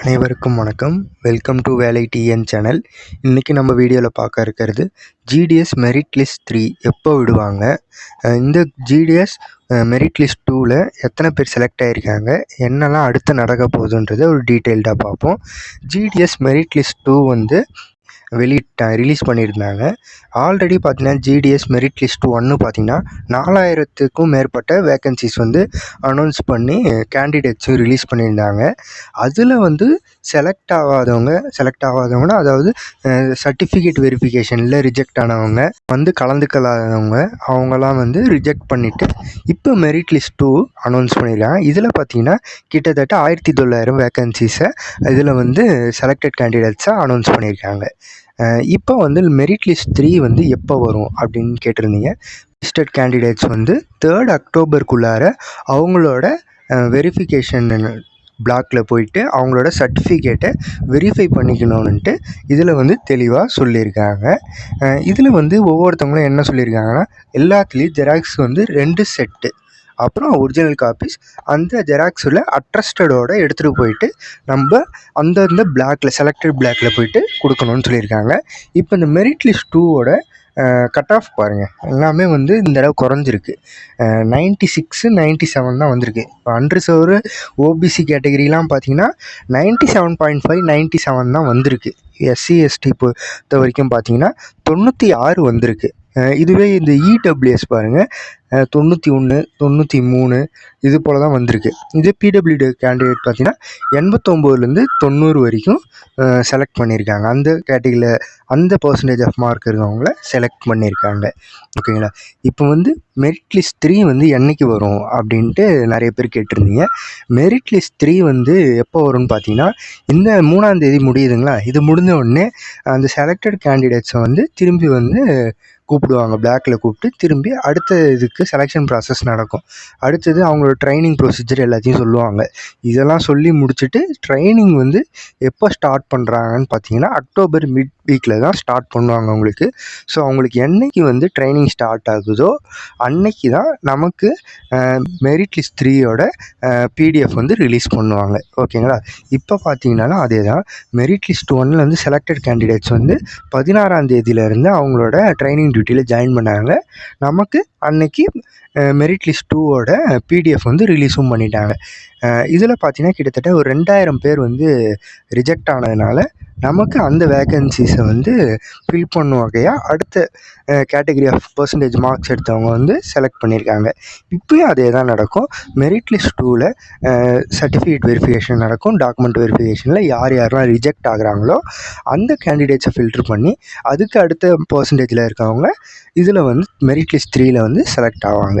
அனைவருக்கும் வணக்கம். Welcome to Velai TN channel இன்றைக்கி நம்ம வீடியோவில் பார்க்க இருக்கிறது ஜிடிஎஸ் மெரிட் லிஸ்ட் த்ரீ எப்போ விடுவாங்க? இந்த ஜிடிஎஸ் மெரிட் லிஸ்ட் டூவில் எத்தனை பேர் செலக்ட் ஆகியிருக்காங்க என்னெல்லாம் அடுத்து நடக்க போகுதுன்றதை ஒரு டீட்டெயில்டாக பார்ப்போம். ஜிடிஎஸ் மெரிட் லிஸ்ட் டூ வந்து வெளியிட்ட ரிலீஸ் பண்ணியிருந்தாங்க. ஆல்ரெடி பார்த்தீங்கன்னா ஜிடிஎஸ் மெரிட் லிஸ்ட் ஒன்று பார்த்தீங்கன்னா நாலாயிரத்துக்கும் மேற்பட்ட வேக்கன்சிஸ் வந்து அனௌன்ஸ் பண்ணி கேண்டிடேட்ஸும் ரிலீஸ் பண்ணியிருந்தாங்க. அதில் வந்து செலக்ட் ஆகாதவங்க செலக்ட் ஆகாதவங்கன்னா அதாவது சர்டிஃபிகேட் வெரிஃபிகேஷனில் ரிஜெக்ட் ஆனவங்க வந்து கலந்துக்கலாதவங்க அவங்களாம் வந்து ரிஜெக்ட் பண்ணிவிட்டு இப்போ மெரிட் லிஸ்ட் டூ அனௌன்ஸ் பண்ணியிருக்காங்க. இதில் பார்த்தீங்கன்னா கிட்டத்தட்ட ஆயிரத்தி தொள்ளாயிரம் வேக்கன்சிஸை இதில் வந்து செலக்டட் கேண்டிடேட்ஸை அனௌன்ஸ் பண்ணியிருக்காங்க. இப்போ வந்து மெரிட் லிஸ்ட் த்ரீ வந்து எப்போ வரும் அப்படின்னு கேட்டிருந்தீங்க? லிஸ்டட் கேண்டிடேட்ஸ் வந்து தேர்ட் அக்டோபருக்குள்ளார அவங்களோட வெரிஃபிகேஷன் பிளாக்ல போயிட்டு அவங்களோட சர்டிஃபிகேட்டை வெரிஃபை பண்ணிக்கணும்ன்ட்டு இதில் வந்து தெளிவாக சொல்லியிருக்காங்க. இதில் வந்து ஒவ்வொருத்தவங்களும் என்ன சொல்லியிருக்காங்கன்னா எல்லாத்துலேயும் ஜெராக்ஸ் வந்து ரெண்டு செட்டு அப்புறம் ஒரிஜினல் காப்பீஸ் அந்த ஜெராக்ஸில் அட்ரஸ்டடோட எடுத்துகிட்டு போயிட்டு நம்ம அந்தந்த பிளாக்ல செலக்டட் பிளாக்ல போயிட்டு கொடுக்கணும்னு சொல்லியிருக்காங்க. இப்போ இந்த மெரிட் லிஸ்ட் டூவோட கட் ஆஃப் பாருங்கள் எல்லாமே வந்து இந்த தடவை குறைஞ்சிருக்கு. நைன்ட்டி சிக்ஸு நைன்ட்டி செவன் தான் வந்திருக்கு. இப்போ அன்ரிசர்வ்டு ஓபிசி கேட்டகரிலாம் பார்த்தீங்கன்னா ninety seven point five ninety seven தான் வந்திருக்கு. எஸ்சி எஸ்டி பொறுத்த வரைக்கும் பார்த்தீங்கன்னா தொண்ணூற்றி ஆறு வந்திருக்கு. இதுவே இந்த இடபிள்யூஎஸ் பாருங்கள் தொண்ணூற்றி ஒன்று தொண்ணூற்றி மூணு இது போல் தான் வந்திருக்கு. இதே பிடபிள்யூடி கேண்டிடேட் பார்த்தீங்கன்னா எண்பத்தொம்போதுலேருந்து தொண்ணூறு வரைக்கும் செலக்ட் பண்ணியிருக்காங்க அந்த கேட்டகரியில் அந்த பர்சன்டேஜ் ஆஃப் மார்க் இருக்கவங்கள செலக்ட் பண்ணியிருக்காங்க ஓகேங்களா? இப்போ வந்து மெரிட் லிஸ்ட் த்ரீ வந்து என்னைக்கு வரும் அப்படின்ட்டு நிறைய பேர் கேட்டிருந்தீங்க. மெரிட் லிஸ்ட் த்ரீ வந்து எப்போ வரும்னு பார்த்தீங்கன்னா இந்த மூணாம் தேதி முடியுதுங்களா? இது முடிஞ்ச உடனே அந்த செலக்டட் கேண்டிடேட்ஸை வந்து திரும்பி வந்து கூப்பிடுவாங்க பிளாக்ல கூப்பிட்டு திரும்பி அடுத்த இதுக்கு செலெக்ஷன் ப்ராசஸ் நடக்கும். அடுத்தது அவங்களோட ட்ரைனிங் ப்ரொசீஜர் எல்லாத்தையும் சொல்லுவாங்க. இதெல்லாம் சொல்லி முடிச்சுட்டு ட்ரைனிங் வந்து எப்போ ஸ்டார்ட் பண்ணுறாங்கன்னு பார்த்தீங்கன்னா அக்டோபர் மிட் வீக்கில் தான் ஸ்டார்ட் பண்ணுவாங்க அவங்களுக்கு. ஸோ அவங்களுக்கு என்னைக்கு வந்து ட்ரைனிங் ஸ்டார்ட் ஆகுதோ அன்னைக்கு தான் நமக்கு மெரிட் லிஸ்ட் த்ரீயோட பிடிஎஃப் வந்து ரிலீஸ் பண்ணுவாங்க. ஓகேங்களா? இப்போ பார்த்தீங்கன்னா அதே தான் மெரிட் லிஸ்ட் ஒன்னில் வந்து செலக்டட் கேண்டிடேட்ஸ் வந்து பதினாறாம் தேதியிலேருந்து அவங்களோட ட்ரைனிங் டியூட்டியில் ஜாயின் பண்ணாங்க. நமக்கு அன்னைக்கு மெரிட் லிஸ்ட் டூவோட பிடிஎஃப் வந்து ரிலீஸும் பண்ணிட்டாங்க. இதில் பார்த்தீங்கன்னா கிட்டத்தட்ட ஒரு ரெண்டாயிரம் பேர் வந்து ரிஜெக்ட் ஆனதுனால நமக்கு அந்த வேகன்சிஸை வந்து ஃபில் பண்ணும் வகையாக அடுத்த கேட்டகரி ஆஃப் பர்சன்டேஜ் மார்க்ஸ் எடுத்தவங்க வந்து செலக்ட் பண்ணியிருக்காங்க இப்போயும் அதே தான் நடக்கும் மெரிட் லிஸ்ட் டூவில் சர்டிஃபிகேட் வெரிஃபிகேஷன் நடக்கும். டாக்குமெண்ட் வெரிஃபிகேஷனில் யார் யாரெல்லாம் ரிஜெக்ட் ஆகுறாங்களோ அந்த கேண்டிடேட்ஸை ஃபில்ட்ரு பண்ணி அதுக்கு அடுத்த பர்சன்டேஜில் இருக்கவங்க இதில் வந்து மெரிட் லிஸ்ட் த்ரீயில் வந்து செலக்ட் ஆவாங்க.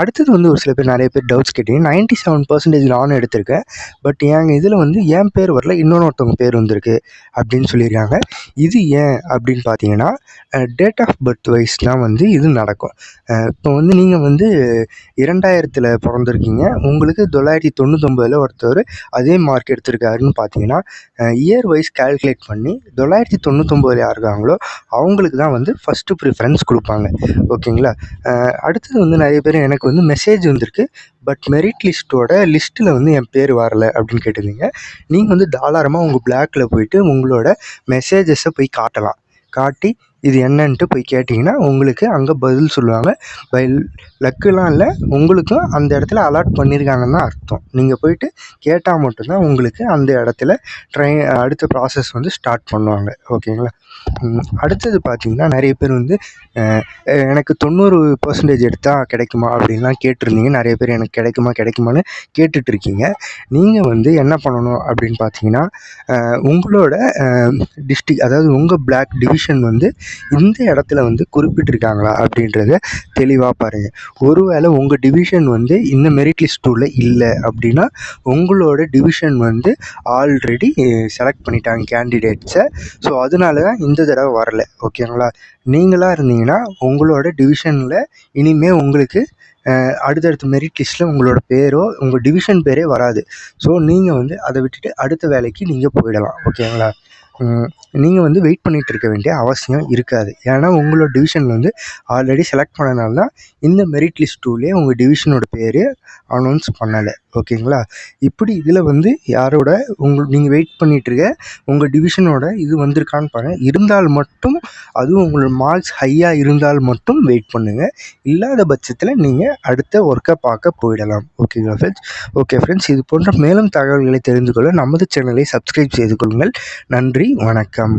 அடுத்தது வந்து ஒரு சில பேர் நிறைய பேர் டவுட்ஸ் கேட்டீங்க. நைன்ட்டி செவன் பர்சன்டேஜ் நானும் எடுத்திருக்கேன். பட் எங்கள் இதில் வந்து என் பேர் வரல இன்னொருத்தவங்க பேர் வந்திருக்கு அப்படின்னு சொல்லியிருக்காங்க. இது ஏன் அப்படின்னு பார்த்தீங்கன்னா டேட் ஆஃப் பர்த் வைஸ்லாம் வந்து இது நடக்கும். இப்போ வந்து நீங்கள் வந்து இரண்டாயிரத்தில் பிறந்திருக்கீங்க. உங்களுக்கு தொள்ளாயிரத்தி தொண்ணூத்தொம்பதில் ஒருத்தர் அதே மார்க் எடுத்திருக்காருன்னு பார்த்தீங்கன்னா இயர் வைஸ் கால்குலேட் பண்ணி தொள்ளாயிரத்தி தொண்ணூத்தொம்பதில் யார் இருக்காங்களோ அவங்களுக்கு தான் வந்து ஃபஸ்ட்டு ப்ரிஃபரன்ஸ் கொடுப்பாங்க. ஓகேங்களா? அடுத்தது வந்து நிறைய பேர் எனக்கு வந்து மெசேஜ் வந்திருக்கு. பட் மெரிட் லிஸ்ட்டோட லிஸ்ட்டில் வந்து என் பேர் வரல அப்படின்னு கேட்டிருந்தீங்க. நீங்கள் வந்து தாராளமாக உங்கள் பிளாக்கில் போயிட்டு உங்களோட மெசேஜஸை போய் காட்டலாம். காட்டி இது என்னன்ட்டு போய் கேட்டிங்கன்னா உங்களுக்கு அங்கே பதில் சொல்லுவாங்க. பை லக்குலாம் இல்லை உங்களுக்கும் அந்த இடத்துல அலாட் பண்ணியிருக்காங்கன்னு தான் அர்த்தம். நீங்கள் போயிட்டு கேட்டால் மட்டும்தான் உங்களுக்கு அந்த இடத்துல ட்ரை அடுத்த ப்ராசஸ் வந்து ஸ்டார்ட் பண்ணுவாங்க. ஓகேங்களா அடுத்தது பார்த்தீங்கன்னா நிறைய பேர் வந்து எனக்கு தொண்ணூறு பர்சன்டேஜ் எடுத்தால் கிடைக்குமா அப்படின்லாம் கேட்டிருந்தீங்க. நிறைய பேர் எனக்கு கிடைக்குமா கிடைக்குமான்னு கேட்டுட்டு இருக்கீங்க நீங்கள் வந்து என்ன பண்ணணும் அப்படின்னு பார்த்தீங்கன்னா உங்களோட டிஸ்ட்ரிக் அதாவது உங்கள் பிளாக் டிவிஷன் வந்து இந்த இடத்துல வந்து குறிப்பிட்டிருக்காங்களா அப்படின்றத தெளிவாக பாருங்கள் ஒருவேளை உங்கள் டிவிஷன் வந்து இந்த மெரிட் லிஸ்ட் டூவில் இல்லை அப்படின்னா உங்களோட டிவிஷன் வந்து ஆல்ரெடி செலக்ட் பண்ணிட்டாங்க கேண்டிடேட்ஸை ஸோ அதனால தான் இந்த தடவை வரல. ஓகேங்களா நீங்களாக இருந்தீங்கன்னா உங்களோட டிவிஷனில் இனிமேல் உங்களுக்கு அடுத்தடுத்த மெரிட் லிஸ்ட்டில் உங்களோட பேரோ உங்கள் டிவிஷன் பேரே வராது. ஸோ நீங்கள் வந்து அதை விட்டுட்டு அடுத்த வேலைக்கு நீங்கள் போயிடலாம். ஓகேங்களா நீங்கள் வந்து வெயிட் பண்ணிகிட்டு இருக்க வேண்டிய அவசியம் இருக்காது. ஏன்னா உங்களோட டிவிஷனில் வந்து ஆல்ரெடி செலக்ட் பண்ணனால தான் இந்த மெரிட் லிஸ்ட் டூலே உங்கள் டிவிஷனோட பேர் அனௌன்ஸ் பண்ணலை. ஓகேங்களா? இப்படி இதில் வந்து யாரோட உங்கள் நீங்கள் வெயிட் பண்ணிகிட்டு இருக்க உங்கள் டிவிஷனோட இது வந்திருக்கான்னு பாருங்கள் இருந்தால் மட்டும் அதுவும் உங்களோட மார்க்ஸ் ஹையாக இருந்தால் மட்டும் வெயிட் பண்ணுங்கள் இல்லாத பட்சத்தில் நீங்கள் அடுத்த ஒர்க்கை பார்க்க போயிடலாம். ஓகேங்களா ஃப்ரெண்ட்ஸ் ஓகே ஃப்ரெண்ட்ஸ் இது போன்ற மேலும் தகவல்களை தெரிந்து கொள்ள நமது சேனலை சப்ஸ்கிரைப் செய்து கொள்ளுங்கள். நன்றி. நன்றி வணக்கம்